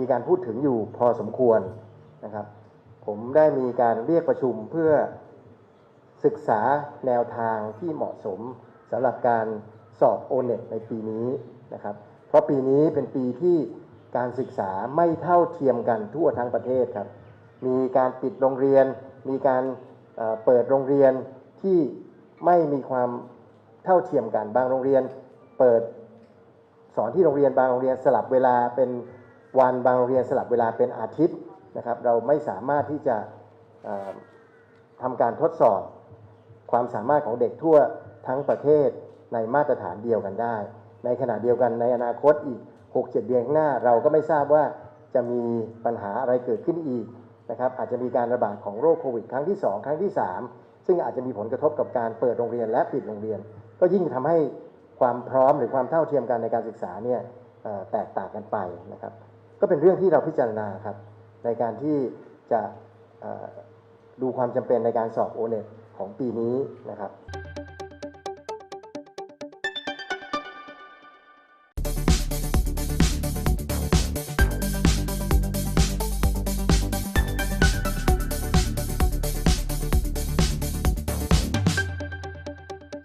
มีการพูดถึงอยู่พอสมควรนะครับ ผมได้มีการเรียกประชุมเพื่อศึกษาแนวทางที่เหมาะสมสำหรับการสอบโอเน็ตในปีนี้นะครับ เพราะปีนี้เป็นปีที่การศึกษาไม่เท่าเทียมกันทั่วทั้งประเทศครับ มีการปิดโรงเรียน มีการเอ่อเปิดโรงเรียนที่ไม่มีความเท่าเทียมกันบางโรงเรียน เปิดสอนที่โรงเรียนบางโรงเรียนสลับเวลาเป็น วันบางโรงเรียนสลับเวลาเป็นอาทิตย์นะครับ เราไม่สามารถที่จะเอ่อทำการทดสอบความสามารถของเด็กทั่วทั้งประเทศในมาตรฐานเดียวกันได้ ในขณะเดียวกันในอนาคตอีก 6-7 เดือนข้างหน้า เราก็ไม่ทราบว่าจะมีปัญหาอะไรเกิดขึ้นอีกนะครับอาจจะมีการระบาดของโรคโควิดครั้งที่ 2 ครั้งที่ 3 ซึ่งอาจจะมีผลกระทบกับการเปิดโรงเรียนและปิดโรงเรียน ก็ยิ่งทำให้ความพร้อมหรือความเท่าเทียมกันในการศึกษาเนี่ยแตกต่างกันไปนะครับ ก็เป็นเรื่องที่เราพิจารณาครับ ในการที่จะดูความจำเป็นในการสอบโอเน็ตของปีนี้นะครับ